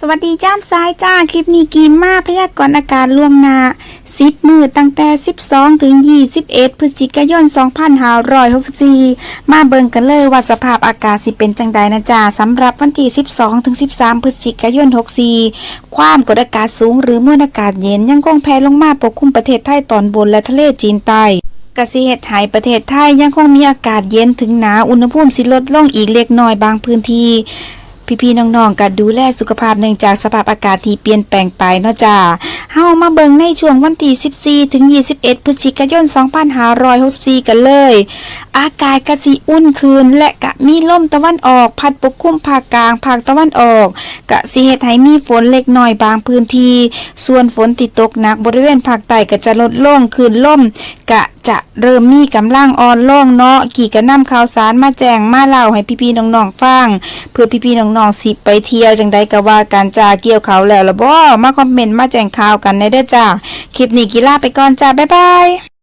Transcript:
สวัสดีจ้ามซ้ายจ้า คลิปนี้กีมาพยากรณ์อากาศล่วงหน้า10มือตั้งแต่ 12 ถึง 21 พฤศจิกายน 2564 มาเบิ่งกันเลยว่าสภาพอากาศสิเป็นจังใดนะจ้าสำหรับวันที่ 12 ถึง 13 พฤศจิกายน 64 ความกดอากาศสูงหรือมวลอากาศเย็นยังคงแผ่ลงมาปกคลุมประเทศไทยตอนบนและทะเลจีนใต้กสิเหตุหายประเทศไทยยังคงมีอากาศเย็นถึงหนาวอุณหภูมิสิลดลงอีกเล็กน้อยบางพื้นที่ พี่ๆน้องๆก็ดูแลสุขภาพเนื่องจากสภาพอากาศที่เปลี่ยนแปลงไปเนาะจ้าเฮามาเบิ่งในช่วงวันที่14 ถึง 21 พฤศจิกายน 2564 กันเลย อากาศกะสิอุ่นขึ้นและกะมีลมตะวันออก พัดปกคลุมภาคกลางภาคตะวันออกกะสิเฮ็ดให้มีฝนเล็กน้อยบางพื้นที่ ส่วนฝนที่ตกหนักบริเวณภาคใต้ก็จะลดลงขึ้นลมกะ จะเริ่มมีกำลังอ่อนลงเนาะกี่ก็นำข่าวสารมาแจ้งมาเล่าให้พี่ๆน้องๆฟังเพื่อพี่ๆน้องๆสิไปเที่ยวจังใดก็ว่าการจ่าเกี่ยวเขาแล้วละบ่มาคอมเมนต์มาแจ้งข่าวกันในเด้อจ้าคลิปนี้กีฬาไปก่อนจ้าบ๊ายบาย